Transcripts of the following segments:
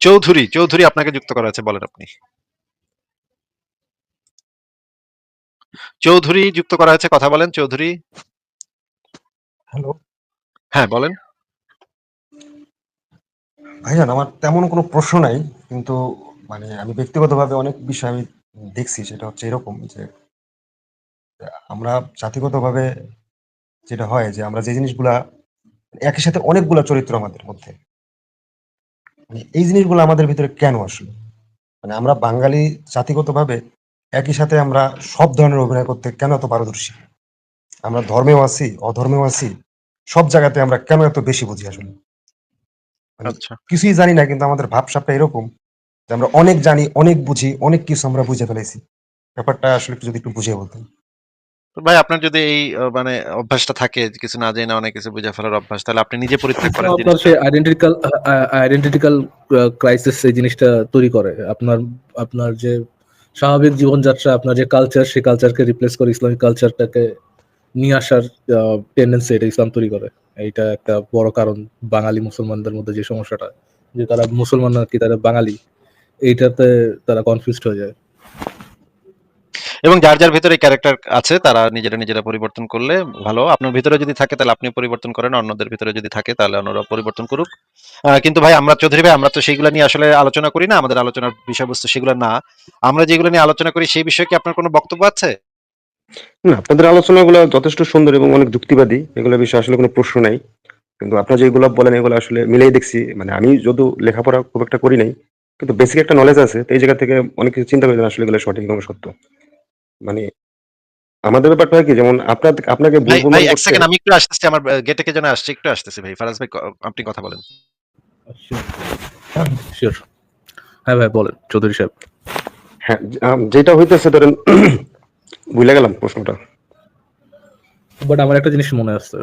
চৌধুরী চৌধুরী আপনাকে যুক্ত করা আছে বলেন আপনি। চৌধুরী যুক্ত করা আছে কথা বলেন চৌধুরী। হ্যালো হ্যাঁ বলেন। ভাইজান আমার তেমন কোনো প্রশ্ন নাই কিন্তু মানে আমি ব্যক্তিগতভাবে অনেক বিষয় আমি দেখছি সেটা হচ্ছে এরকম যে আমরা জাতিগতভাবে যেটা হয় যে আমরা যে জিনিসগুলা একই সাথে অনেকগুলা চরিত্র আমাদের মধ্যে। মানে এই জিনিসগুলো আমাদের ভিতরে কেন আসলো? মানে আমরা বাঙালি জাতিগতভাবে একই সাথে আমরা সব ধরনের অভিনয় করতে কেন এত পারদর্শী? আমরা ধর্মেও আছি অধর্মেও আছি সব জায়গাতে আমরা কেন এত বেশি বুঝি আসলে? মানে আচ্ছা। কিছুই জানি না কিন্তু আমাদের ভাবসাবটা এরকম যে আমরা অনেক জানি অনেক বুঝি অনেক কিছু আমরা বুঝে ফেলেছি। ব্যাপারটা আসলে একটু যদি একটু বুঝিয়ে বলতেন। ভাই আপনার যদি এই মানে অভ্যাসটা থাকে কিছু না জেনে অনেক কিছু বুঝে ফেলার অভ্যাস তাহলে আপনি নিজে পরিত্যাগ করেন আপনার সেই আইডেন্টিক্যাল আইডেন্টিক্যাল ক্রাইসিস এই জিনিসটা তৈরি করে। আপনার আপনার যে স্বাভাবিক জীবনযাত্রা আপনার যে কালচার সেই কালচারকে রিপ্লেস করে ইসলামিক কালচারটাকে নিয়ে আসার টেন্ডেন্সি এটা ইসলাম তৈরি করে। এইটা একটা বড় কারণ বাঙালি মুসলমানদের মধ্যে যে সমস্যাটা যে তারা মুসলমান নাকি তারা বাঙালি এইটাতে তারা কনফিউজড হয়ে যায়। এবং যার যার ভিতরে ক্যারেক্টার আছে, তারা নিজেরা নিজেরা পরিবর্তন করলে ভালো। আপনার ভিতরে যদি থাকে, তাহলে আপনি পরিবর্তন করেন। অন্যদের ভিতরে যদি থাকে, তাহলে অন্যরা পরিবর্তন করুক। কিন্তু ভাই, আমরা চৌধুরী ভাই, আমরা তো সেইগুলো নিয়ে আসলে আলোচনা করি না, আমাদের আলোচনার বিষয়বস্তু সেগুলো না। আমরা যেগুলো নিয়ে আলোচনা করি, সেই বিষয়ে কি আপনার কোনো বক্তব্য আছে? না, আপনাদের আলোচনাগুলো যথেষ্ট সুন্দর এবং অনেক যুক্তিবাদী। এগুলো বিষয়ে আসলে কোনো প্রশ্ন নাই। কিন্তু আপনারা যেগুলো বলেন, এগুলো আসলে মিলেই দেখছি। মানে আমি যদিও লেখাপড়া খুব একটা করি নাই, কিন্তু বেসিক একটা নলেজ আছে। এই জায়গা থেকে অনেক কিছু চিন্তা করি আসলে এগুলো সঠিক এবং সত্য। মানে আমাদের ব্যাপারটা হয় কি? যেমন আপনার আপনাকে ভুল ভাই প্রমাণ ভাই এক করতে- সেকেন্ড আমি একটু আসতেছি আমার গেটে কে যেন আসছে একটু আসতেছি ভাই। ফারাজ ভাই ক- আপনি কথা বলেন। শিওর হ্যাঁ ভাই বলেন চৌধুরী সাহেব। হ্যাঁ আম, যেটা হইতেছে ধরেন ভুলে গেলাম প্রশ্নটা। বাট আমার একটা জিনিস মনে আসছে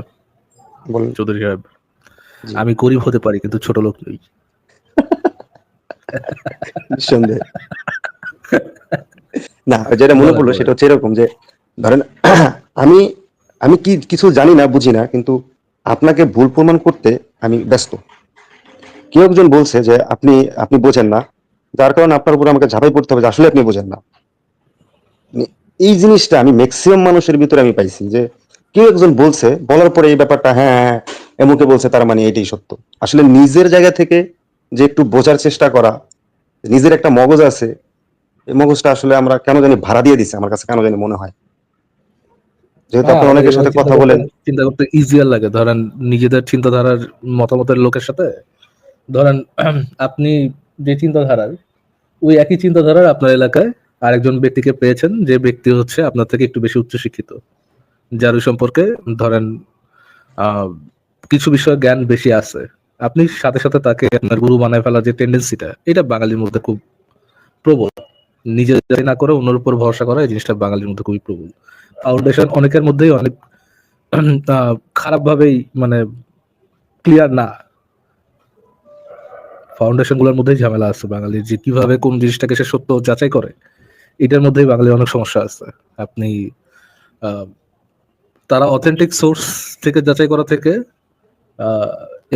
বলেন। চৌধুরী সাহেব জি। আমি গরিব হতে পারি কিন্তু ছোট লোক নই। নিঃসন্দেহে। না যেটা মনে পড়ল সেটা হচ্ছে এরকম যে ধরেন আমি আমি কি কিছু জানি না বুঝি না কিন্তু আপনাকে ভুল প্রমাণ করতে আমি ব্যস্ত। কেউ একজন বলছে যে আপনি আপনি বোঝেন না যার কারণে আপনার উপর আমাকে ঝাঁপাই পড়তে হবে যে আসলে আপনি বোঝেন না। মানে এই জিনিসটা আমি ম্যাক্সিমাম মানুষের ভিতরে আমি পাইছি যে কেউ একজন বলছে বলার পরে এই ব্যাপারটা হ্যাঁ হ্যাঁ, এমুকে বলছে তার মানে এটাই সত্য। আসলে নিজের জায়গা থেকে যে একটু বোঝার চেষ্টা করা নিজের একটা মগজ আছে এই মগজটা আসলে আমরা কেন জানি ভাড়া দিয়ে দিছি আমার কাছে কেন জানি মনে হয়। যেহেতু আপনি হ্যাঁ, অনেকের সাথে কথা বলেন। চিন্তা করতে ইজিয়ার লাগে। ধরেন নিজেদের চিন্তাধারার মতামতের লোকের সাথে ধরেন আপনি যে চিন্তাধারার ওই একই চিন্তাধারার আপনার এলাকায় আরেকজন ব্যক্তিকে পেয়েছেন যে ব্যক্তি হচ্ছে আপনার থেকে একটু বেশি উচ্চশিক্ষিত। যার ওই সম্পর্কে ধরেন আহ, কিছু বিষয়ে জ্ঞান বেশি আছে। আপনি সাথে সাথে তাকে আপনার গুরু বানায় ফেলার যে টেন্ডেন্সিটা এটা বাঙালির মধ্যে খুব প্রবল। নিজের জাতি না করে অন্যের উপর ভরসা করা, এই জিনিসটা বাঙালির মধ্যে খুবই প্রবল। ফাউন্ডেশন অনেকের মধ্যেই অনেক খারাপ ভাবেই মানে ক্লিয়ার না। ফাউন্ডেশনগুলোর মধ্যেই ঝামেলা আছে বাঙালির, যে কীভাবে কোন জিনিসটাকে সে সত্য যাচাই করে, এটার মধ্যেই বাঙালির অনেক সমস্যা আছে। আপনি তারা অথেন্টিক সোর্স থেকে যাচাই করা থেকে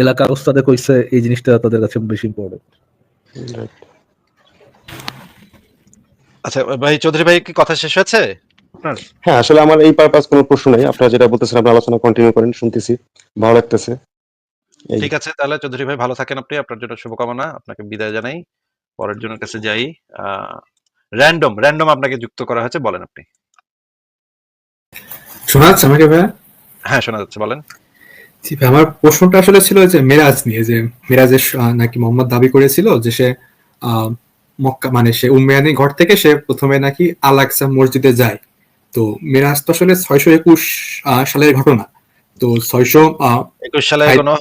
এলাকার ওস্তাদে কইছে, এই জিনিসটা তাদের কাছে বেশি ইম্পর্টেন্ট আচ্ছা ভাই চৌধুরী ভাই কি কথা শেষ হয়েছে? আপনার হ্যাঁ আসলে আমার এই পারপাস কোনো প্রশ্ন নাই। আপনারা যেটা বলতেছেন আপনি আলোচনা কন্টিনিউ করেন শুনতেছি। ভালো লাগতেছে। ঠিক আছে তাহলে চৌধুরী ভাই ভালো থাকেন আপনি। আপনার জন্য শুভকামনা। আপনাকে বিদায় জানাই। পরের জনের কাছে যাই। র্যান্ডম র্যান্ডম আপনাকে যুক্ত করা হয়েছে বলেন আপনি। শোনা যাচ্ছে আমাকে ভাইয়া? হ্যাঁ শোনা যাচ্ছে বলেন। জি ভাই, আমার প্রশ্নটা আসলে ছিল যে মেরাজ নিয়ে যে মেরাজের নাকি মোহাম্মদ দাবি করেছিল যে সে আহ, মক্কা মানে সে উম্মেয়ানি ঘর থেকে সে প্রথমে নাকি আল আকসা মসজিদে যায়। তো মেরাজ তো আসলে ছয়শো একুশ সালের ঘটনা। তো ছয়শো একুশ সালে কোনো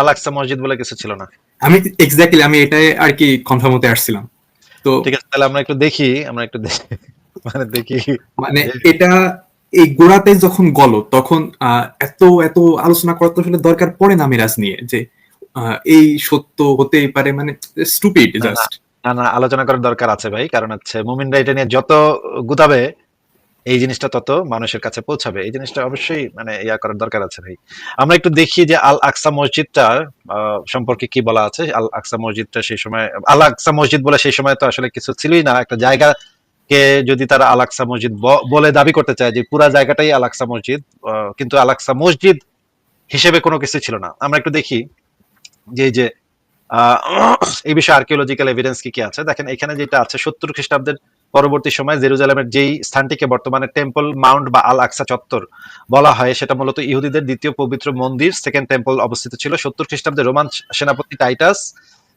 আলাক্সা মসজিদ বলে কিছু ছিল না। আমি এক্স্যাক্টলি আমি এটাই আর কি কনফার্ম হতে আসছিলাম। তো ঠিক আছে তাহলে আমরা একটু দেখি আমরা একটু দেখি মানে দেখি। মানে এটা এই গোড়াতে যখন গল তখন আহ, এত এত আলোচনা করার তো আসলে দরকার পড়ে না মিরাজ নিয়ে যে এই সত্য হতেই পারে মানে স্টুপিড জাস্ট না আলোচনা করার দরকার আছে ভাই। কারণ হচ্ছে মুমিনরা এটা নিয়ে যত গুতাবে এই জিনিসটা তত মানুষের কাছে পৌঁছাবে। এই জিনিসটা অবশ্যই মানে ইয়া করার দরকার আছে ভাই। আমরা একটু দেখি যে আল আকসা মসজিদটা সম্পর্কে কি বলা আছে? আল আকসা মসজিদটা সেই সময়, আল আকসা মসজিদ বলে সেই সময় তো আসলে কিছু ছিলই না। একটা জায়গা কে যদি তারা আল আকসা মসজিদ বলে দাবি করতে চায় যে পুরা জায়গাটাই আল আকসা মসজিদ কিন্তু আল আকসা মসজিদ হিসেবে কোনো কিছু ছিল না। আমরা একটু দেখি যে যে এই বিষয়ে আর্কিওলজিক্যাল এভিডেন্স কি কি আছে? দেখেন, এখানে যেটা আছে, সত্তর খ্রিস্টাব্দের পরবর্তী সময় জেরুজালামের যেই স্থানটিকে বর্তমানে টেম্পল মাউন্ট বা আল আকসা চত্বর বলা হয়, সেটা মূলত ইহুদিদের দ্বিতীয় পবিত্র মন্দির সেকেন্ড টেম্পল অবস্থিত ছিল। সত্তর খ্রিস্টাব্দে রোমান সেনাপতি টাইটাস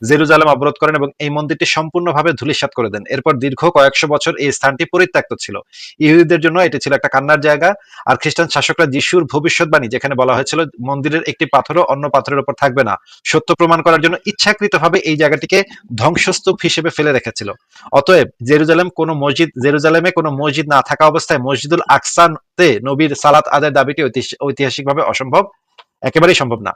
জেরুজালেম অবরোধ করেন এবং এই মন্দিরটি সম্পূর্ণভাবে ধূলিসাৎ করে দেন। এরপর দীর্ঘ কয়েকশো বছর এই স্থানটি পরিত্যক্ত ছিল। ইহুদিদের জন্য এটি ছিল একটা কান্নার জায়গা। আর খ্রিস্টান শাসকরা যিশুর ভবিষ্যৎবাণী, যেখানে বলা হয়েছিল, মন্দিরের একটি পাথরও অন্য পাথরের উপর থাকবে না। সত্য প্রমাণ করার জন্য ইচ্ছাকৃতভাবে এই জায়গাটিকে ধ্বংসস্তূপ হিসেবে ফেলে রেখেছিল। অতএব জেরুজালেম কোনো মসজিদ, জেরুজালেমে কোনো মসজিদ না থাকা অবস্থায় মসজিদুল আকসানতে নবীর সালাত আদায়ের দাবিটি ঐতিহাসিকভাবে অসম্ভব। একেবারেই সম্ভব না।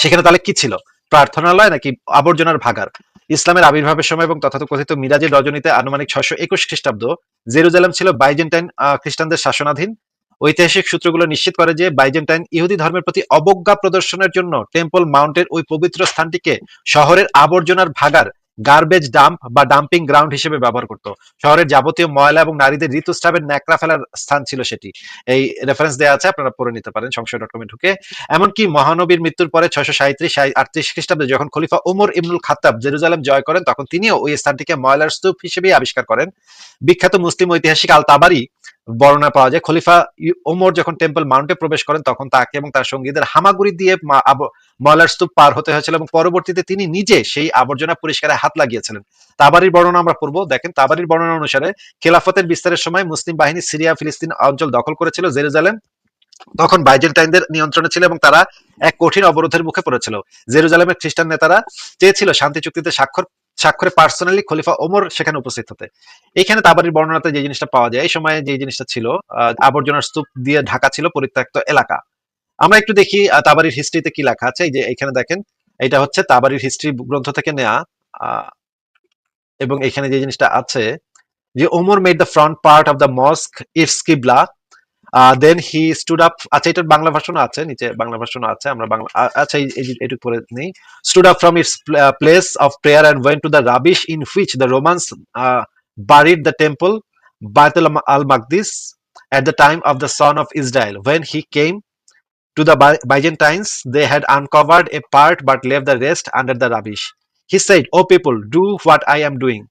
সেখানে তাহলে কি ছিল? প্রার্থনালয় নাকি আবর্জনার ভাগার? ইসলামের আবির্ভাবের সময় এবং তথাকথিত মিরাজের রজনীতে আনুমানিক ছয়শো একুশ খ্রিস্টাব্দ, জেরুজালেম ছিল বাইজেন্টাইন খ্রিস্টানদের শাসনাধীন। ঐতিহাসিক সূত্রগুলো নিশ্চিত করে যে বাইজেন্টাইন ইহুদি ধর্মের প্রতি অবজ্ঞা প্রদর্শনের জন্য টেম্পল মাউন্টের ওই পবিত্র স্থানটিকে শহরের আবর্জনার ভাগার গার্বেজ ডাম্প বা ডাম্পিং গ্রাউন্ড হিসেবে ব্যবহার করত। শহরের যাবতীয় ময়লা এবং নারীদের ঋতুস্রাবের ন্যাকড়া ফেলার স্থান ছিল সেটি। এই রেফারেন্স দেওয়া আছে, আপনারা পড়ে নিতে পারেন সংশয় ডট কমে ঢুকে। এমনকি মহানবীর মৃত্যুর পরে ছয়শো সাঁত্রিশ আটত্রিশ খ্রিস্টাব্দে যখন খলিফা ওমর ইবনুল খাত্তাব জেরুজালেম জয় করেন, তখন তিনিও ওই স্থানটিকে ময়লার স্তূপ হিসেবে আবিষ্কার করেন। বিখ্যাত মুসলিম ঐতিহাসিক আল তাবারি বর্ণনা পাওয়া যায়। খলিফা ওমর যখন টেম্পল মাউন্টে প্রবেশ করেন, তখন তাকে এবং তার সঙ্গীদের হামাগুড়ি দিয়ে ময়লার স্তূপ পার হতে হয়েছিল এবং পরবর্তীতে তিনি নিজে সেই আবর্জনা পরিষ্কারে হাত লাগিয়েছিলেন। তাবারির বর্ণনা আমরা পড়ব। দেখেন, তাবারির বর্ণনা অনুসারে খেলাফতের বিস্তারের সময় মুসলিম বাহিনী সিরিয়া, ফিলিস্তিন অঞ্চল দখল করেছিল, জেরুজালেম, তখন বাইজেন্টাইনদের নিয়ন্ত্রণে ছিল এবং তারা এক কঠিন অবরোধের মুখে পড়েছিল। জেরুজালেমের খ্রিস্টান নেতারা চেয়েছিল শান্তি চুক্তিতে স্বাক্ষর স্বাক্ষরে পার্সোনালি খলিফা ওমর সেখানে উপস্থিত হতে। এখানে তাবারির বর্ণনাতে যে জিনিসটা পাওয়া যায়, এই সময়ে যে জিনিসটা ছিল আবর্জনার স্তূপ দিয়ে ঢাকা ছিল পরিত্যক্ত এলাকা। আমরা একটু দেখি তাবারির হিস্ট্রিতে কি লেখা আছে? যে এখানে দেখেন এটা হচ্ছে তাবারির হিস্ট্রি গ্রন্থ থেকে নেয়া এবং এখানে যে জিনিসটা আছে যে, Omar made the front part of the mosque its qibla then he stood up আচ্ছা এটার বাংলা ভার্সনও আছে নিচে বাংলা ভার্সনও আছে আমরা বাংলা আচ্ছা এটুকু পরে নেই stood up from its place of prayer and went to the rubbish in which the Romans buried the temple Baitul al Maqdis at the time of the son of Israel. When he came to the By- Byzantines, they had uncovered a part but left the rest under the rubbish. He said, O people, do what I am doing.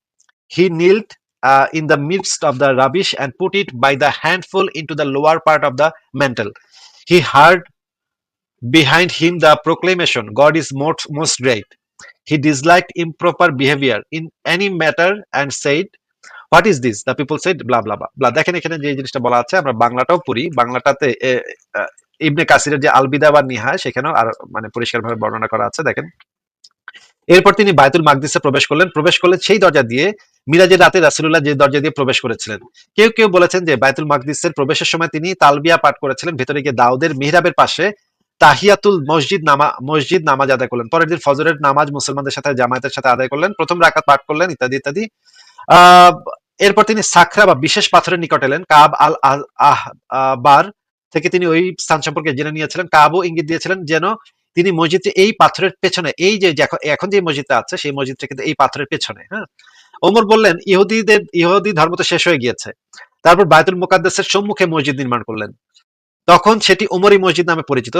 He knelt uh, in the midst of the rubbish and put it by the handful into the lower part of the mantle. He heard behind him the proclamation, God is most, most great. He disliked improper behavior in any matter and said, what is this the people said blah blah blah দেখেন এখানে যে জিনিসটা বলা আছে আমরা বাংলাটাও পড়ি বাংলাটাতে ইবনে কাসিরের যে আলবিদা বা নিহা সেখানেও আর মানে পরিষ্কারভাবে বর্ণনা করা আছে দেখেন এরপর তিনি বায়তুল মাকদিসে প্রবেশ করলেন প্রবেশ করলেন সেই দরজা দিয়ে মিরাজের রাতে রাসুল্লাহ যে দরজা দিয়ে প্রবেশ করেছিলেন। কেউ কেউ বলেছেন যে বায়তুল মাকদিসের প্রবেশের সময় তিনি তালবিয়া পাঠ করেছিলেন, ভেতরে গিয়ে দাউদের মিহরাবের পাশে তাহিয়াতুল মসজিদ নামা, মসজিদ নামাজ আদায় করলেন। পরের দিন ফজরের নামাজ মুসলমানদের সাথে, জামায়াতের সাথে আদায় করলেন। প্রথম রাকাত পাঠ করলেন, ইত্যাদি ইত্যাদি। এরপর তিনি সাখরা বা বিশেষ পাথরের নিকট এলেন, কাব আল আহ বার থেকে তিনি ওই স্থান সম্পর্কে জেনে নিয়েছিলেন, কাবও ইঙ্গিত দিয়েছিলেন যেন তিনি মসজিদটি এই পাথরের পেছনে, এই যে এখন যে মসজিদটা আছে, সেই মসজিদটা কিন্তু এই পাথরের পেছনে হ্যাঁ। ওমর বললেন, ইহুদিদের, ইহুদি ধর্ম তো শেষ হয়ে গিয়েছে। তারপর বায়তুল মুকাদ্দাসের সম্মুখে মসজিদ নির্মাণ করলেন। তখন সেটি ওমরি মসজিদ নামে পরিচিত।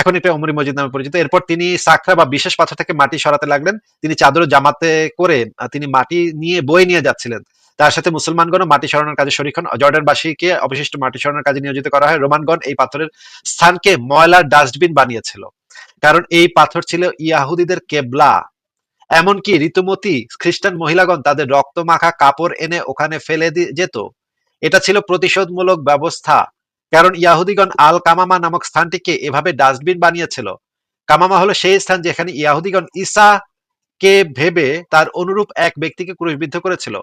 এখন এটা ওমরি মসজিদ নামে পরিচিত। এরপর তিনি সাখরা বা বিশেষ পাথর থেকে মাটি সরাতে লাগলেন। তিনি চাদর জামাতে করে তিনি মাটি নিয়ে বয়ে নিয়ে যাচ্ছিলেন। তার সাথে মুসলমানগণ মাটি সরানোর কাজে শরিক হন। জর্ডানবাসীকে অবশিষ্ট মাটি সরানোর কাজে নিয়োজিত করা হয়। রোমানগণ এই পাথরের স্থানকে ময়লার ডাস্টবিন বানিয়েছিল। কারণ এই পাথর ছিল ইয়াহুদিদের কেবলা। এমনকি ঋতুমতী খ্রিস্টান মহিলাগণ তাদের রক্ত মাখা কাপড় এনে ওখানে ফেলে যেত। এটা ছিল প্রতিশোধমূলক ব্যবস্থা, কারণ ইয়াহুদিগণ আল কামামা নামক স্থানটিকে এভাবে ডাস্টবিন বানিয়েছিল। কামামা হলো সেই স্থান যেখানে ইয়াহুদিগণ ঈসা কে ভেবে তার অনুরূপ এক ব্যক্তিকে ক্রুশবিদ্ধ করেছিল।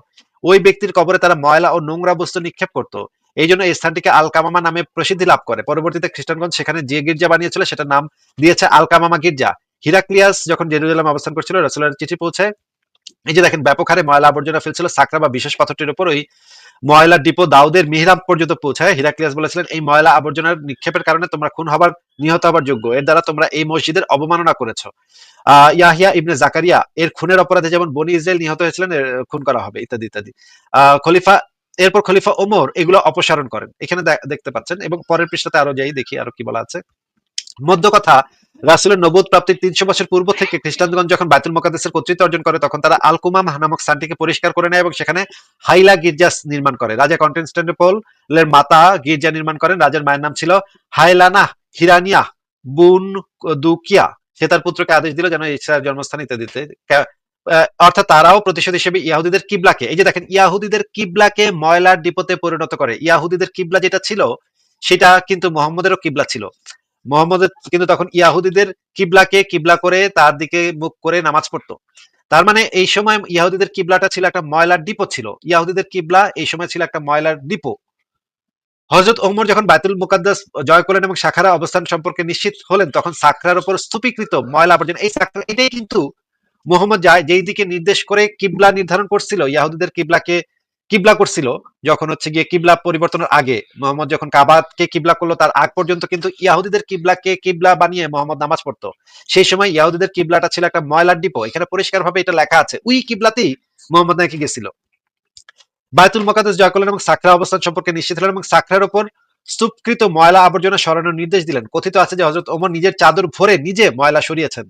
ওই ব্যক্তির কবরে তারা ময়লা ও নোংরা বস্তু নিক্ষেপ করত। এই জন্য এই স্থানটিকে আলকামামা নামে প্রসিদ্ধি লাভ করে। পরবর্তীতে খ্রিস্টানগণ সেখানে যে গির্জা বানিয়েছিল, সেটার নাম দিয়েছে আলকামামা গির্জা। হিরাক্লিয়াস যখন জেরুজালেম অবস্থান করছিল রাসুলের চিঠি পৌঁছে এই যে দেখেন, ব্যাপক হারে ময়লা আবর্জনা ফেলছিল সাকরা বা বিশেষ পাথরটির উপর ওই ময়লা ডিপো দাউদের মিহরাব পর্যন্ত পৌঁছায়। হিরাক্লিয়াস বলেছিলেন, এই ময়লা আবর্জনার নিক্ষেপের কারণে তোমরা খুন হবার, নিহত হবার যোগ্য। এর দ্বারা তোমরা এই মসজিদের অবমাননা করেছ। আহ, ইয়াহিয়া ইবনে জাকারিয়া, এর খুনের অপরাধে যেমন বনি ইসরায়েল নিহত হয়েছিলেন খুন করা হবে, ইত্যাদি ইত্যাদি। আহ, খলিফা, এরপর খলিফা ওমর এগুলো অপসারণ করেন। এখানে দেখতে পাচ্ছেন, এবং পরের পৃষ্ঠাতে আরও যাই, দেখি আরও কি বলা আছে। মধ্য কথা, রাসুলের নবদ প্রাপ্তির তিনশো বছর পূর্ব থেকে খ্রিস্টানগণ যখন বাইতুল মোকাদ্দেসের কর্তৃত্ব অর্জন করে, তখন তারা আলকুমাম নামক স্থানটিকে পরিষ্কার করে নেয় এবং সেখানে হাইলা গির্জা নির্মাণ করে। রাজা কন্টেন্সটেন্ডোপল এর মাতা গির্জা নির্মাণ করেন। রাজার মায়ের নাম ছিল হাইলানা হিরানিয়া বুন দুকিয়া। সে তার পুত্রকে আদেশ দিল যেন ইসরায়েল জন্মস্থান ইত্যাদিতে অর্থাৎ তারাও প্রতিশোধ হিসেবে ইয়াহুদিদের কিবলাকে, এই যে দেখেন, ইয়াহুদিদের কিবলাকে ময়লার ডিপোতে পরিণত করে। ইয়াহুদিদের কিবলা যেটা ছিল, সেটা কিন্তু মোহাম্মদেরও কিবলা ছিল। মোহাম্মদের কিন্তু তখন ইয়াহুদিদের কিবলাকে কিবলা করে তার দিকে মুখ করে নামাজ পড়তো। তার মানে এই সময় ইয়াহুদিদের কিবলাটা ছিল একটা ময়লার ডিপো ছিল। ইয়াহুদিদের কিবলা এই সময় ছিল একটা ময়লার ডিপো। হজরত ওমর যখন বাইতুল মুকাদ্দাস জয় করলেন এবং সাখারা অবস্থান সম্পর্কে নিশ্চিত হলেন, তখন সাকরার উপর স্তূপীকৃত ময়লা আবর্জনা, এই সাকরা এটাই কিন্তু মোহাম্মদ যেই দিকে নির্দেশ করে কিবলা নির্ধারণ করছিল, ইয়াহুদিদের কিবলাকে কিবলা করছিল, যখন হচ্ছে গিয়ে কিবলা পরিবর্তনের আগে মোহাম্মদ যখন কাবাকে কিবলা করল, তার আগ পর্যন্ত কিন্তু ইয়াহুদিদের কিবলাকে কিবলা বানিয়ে মোহাম্মদ নামাজ পড়তো। সেই সময় ইয়াহুদিদের কিবলাটা ছিল একটা ময়লার ডিপো, এখানে পরিষ্কার ভাবে এটা লেখা আছে। ওই কিবলাতেই মোহাম্মদ নাকি গেছিল। বায়তুল মকাদ্দাস জয় করলেন এবং সাকরা অবস্থান সম্পর্কে নিশ্চিত হলেন এবং সাকরার উপর স্তূপকৃত ময়লা আবর্জনা সরানোর নির্দেশ দিলেন। কথিত আছে যে হজরত ওমর নিজের চাদর ভরে নিজে ময়লা সরিয়েছেন।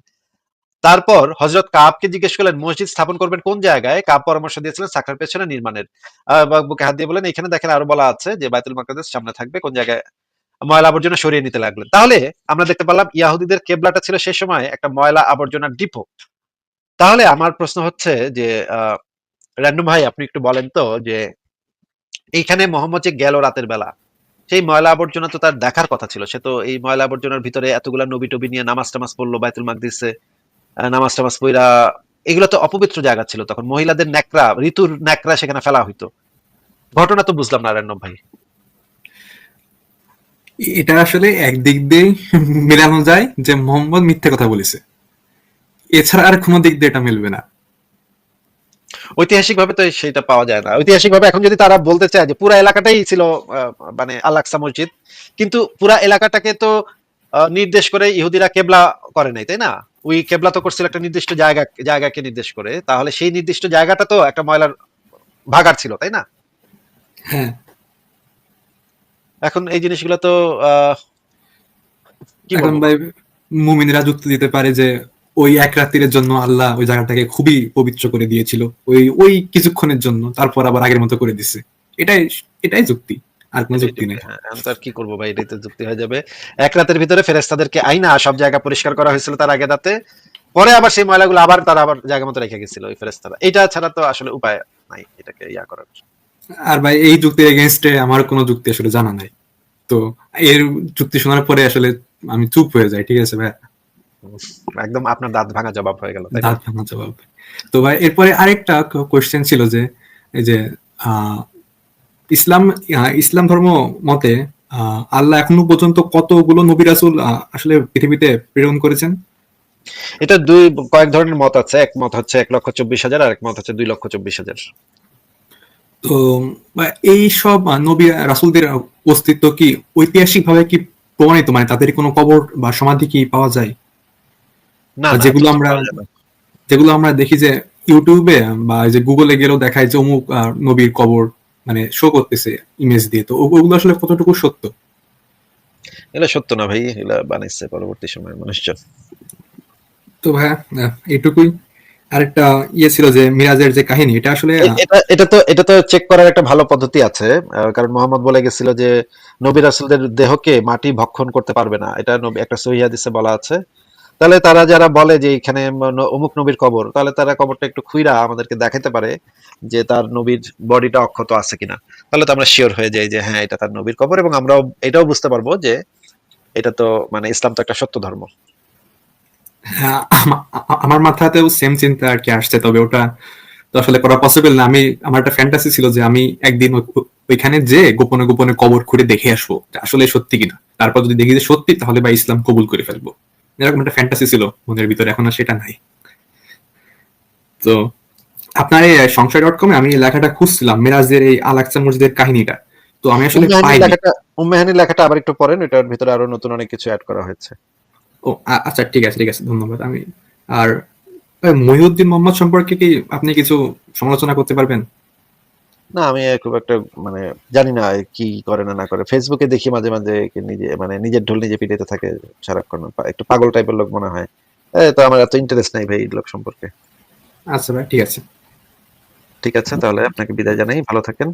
তারপর হজরত কাবকে জিজ্ঞেস করলেন, মসজিদ স্থাপন করবেন কোন জায়গায়? কাব পরামর্শ দিয়েছিলেন সাকরার পেছনে নির্মাণের। বুকে হাত দিয়ে বলেন এখানে দেখেন আরও বলা আছে যে বাইতুল মাকাদেস সামনে থাকবে, কোন জায়গায় ময়লা আবর্জনা সরিয়ে নিতে লাগলেন। তাহলে আমরা দেখতে পেলাম ইয়াহুদিদের কেবলাটা ছিল সে সময় একটা ময়লা আবর্জনার ডিপো। তাহলে আমার প্রশ্ন হচ্ছে যে র্যান্ডম ভাই, আপনি একটু বলেন তো যে, এইখানে মোহাম্মদ যে গেল রাতের বেলা, সেই ময়লা আবর্জনা তো তার দেখার কথা ছিল। সে তো এই ময়লা আবর্জনার ভিতরে এতগুলা নবী টবি নিয়ে নামাজ টামাজ পড়ল বাইতুল মাকদিসে। নামাজ টামাজ পইরা এগুলো তো অপবিত্র জায়গা ছিল তখন। মহিলাদের ন্যাকড়া ঋতুর ন্যাকড়া সেখানে ফেলা হইতো। ঘটনা তো বুঝলাম না র্যান্ডম ভাই। এটা আসলে একদিক দিয়ে মেলানো যায় যে মোহাম্মদ মিথ্যে কথা বলেছে। এছাড়া আর কোনো দিক দিয়ে এটা মিলবে না। ঐতিহাসিক ভাবে তো সেটা পাওয়া যায় না। ঐতিহাসিক ভাবে এখন যদি তারা বলতে চায় যে পুরা এলাকাটাই ছিল মানে আল্লাকসা মসজিদ কিন্তু পুরা এলাকাটাকে তো নির্দেশ করে ইহুদিরা কেবলা করে নাই তাই না? ওই কেবলা তো করছিল একটা নির্দিষ্ট জায়গা জায়গাকে নির্দেশ করে। তাহলে সেই নির্দিষ্ট জায়গাটা তো একটা ময়লার ভাগার ছিল তাই না? হ্যাঁ। এখন এই জিনিসগুলো তো এখন ভাই মুমিনরা যুক্তি দিতে পারে যে ওই এক রাত্রির জন্য আল্লাহ ওই জায়গাটাকে খুবই পবিত্র করে দিয়েছিল। ওই ওই কিছুক্ষণের জন্য তারপর আবার আগের মতো করে দিছে। এটাই এটাই যুক্তি। আর কোনো যুক্তি নেই। হ্যাঁ, আর কি করব ভাই? এটাই তো যুক্তি হয়ে যাবে। এক রাতের ভিতরে আইনা সব জায়গা পরিষ্কার করা হয়েছিল তার আগে রাতে পরে আবার সেই ময়লাগুলো আবার তারা আবার জায়গা মতো রেখে গেছিল ওই এটা ছাড়া তো আসলে উপায় নাই এটাকে ইয়া করার। আর ভাই এই যুক্তির আমার কোনো যুক্তি আসলে জানা নাই। তো এর যুক্তি শোনার পরে আসলে আমি চুপ হয়ে যাই ঠিক আছে ভাই? একদম আপনার দাঁত ভাঙা জবাব হয়ে গেল দাঁত ভাঙা জবাব। তো ভাই এরপরে আরেকটা কোশ্চেন ছিল যে এই যে আহ, ইসলাম ইসলাম ধর্ম মতে আহ, আল্লাহ এখনও পর্যন্ত কতগুলো নবী রাসূল আসলে পৃথিবীতে প্রেরণ করেছেন? এটা দুই কয়েক ধরনের মত আছে। এক মত হচ্ছে এক লক্ষ চব্বিশ হাজার আর এক মত হচ্ছে দুই লক্ষ চব্বিশ হাজার। তো এই সব নবী রাসূলদের অস্তিত্ব কি ঐতিহাসিক ভাবে কি প্রমাণিত? মানে তাদের কোনো কবর বা সমাধি কি পাওয়া যায়? না যেগুলো আমরা-। যেগুলো আমরা দেখি যে ইউটিউবে বা যে গুগলে গেলেও দেখায় যে অমুক নবীর কবর। মানে শো করতেছে ইমেজ দিয়ে। তো ওগুলো আসলে কতটুকু সত্য? এগুলো সত্য না ভাই এগুলো বানাইছে পরবর্তী সময়ে মানুষজন। তো ভাইয়া এটুকুই আরেকটা ইয়ে ছিল যে মিরাজের যে কাহিনী এটা আসলে এটা এটা তো এটা তো চেক করার একটা ভালো পদ্ধতি আছে কারণ মোহাম্মদ বলে গেছিল যে নবী রাসূলদের দেহকে মাটি ভক্ষণ করতে পারবে না। এটা একটা সহিহ হাদিসে বলা আছে। তাহলে তারা যারা বলে যে এখানে অমুক নবীর কবর তাহলে তারা কবরটা একটু খুইরা আমাদেরকে দেখাতে পারে যে তার নবীর বডিটা অক্ষত আছে কিনা। তাহলে তো আমরা শিওর হয়ে যাই যে হ্যাঁ এটা তার নবীর কবর এবং আমরাও এটাও বুঝতে পারব যে এটা তো মানে ইসলাম তো একটা সত্য ধর্ম। হ্যাঁ, আমার মাথাতেও সেম চিন্তা আর কি আসছে তবে ওটা তো আসলে করা পসিবল না। আমি আমার একটা ফ্যান্টাসি ছিল যে আমি একদিন ওই- ওই- ওইখানে যে গোপনে গোপনে কবর খুঁড়ে দেখে আসব আসলে সত্যি কিনা। তারপর যদি দেখি যে সত্যি তাহলে বা ইসলাম কবুল করে ফেলব। এরকম একটা ফ্যান্টাসি ছিল মনের ভিতরে এখন আর সেটা নাই। তো আপনার এই সংশয় ডট কমে আমি লেখাটা খুঁজছিলাম মেরাজের এই আলাকসা মসজিদের কাহিনীটা। তো আমি আসলে উম্মেহানি লেখাটা আবার একটু পড়েন এটার ভিতরে আরও নতুন অনেক কিছু অ্যাড করা হয়েছে। ও আচ্ছা ঠিক আছে ঠিক আছে ধন্যবাদ। আমি আর মহিউদ্দিন মোহাম্মদ সম্পর্কে কি আপনি কিছু সমালোচনা করতে পারবেন? না আমি খুব একটা মানে জানি না কি করে না না করে। ফেসবুকে দেখি মাঝে মাঝে নিজে মানে নিজের ঢোল নিজে পিটাইতে থাকে সারাক্ষণ একটু পাগল টাইপের লোক মনে হয়। তো আমার এত ইন্টারেস্ট নাই ভাই এই লোক সম্পর্কে। আচ্ছা ভাই ঠিক আছে। ঠিক আছে তাহলে আপনাকে বিদায় জানাই ভালো থাকেন।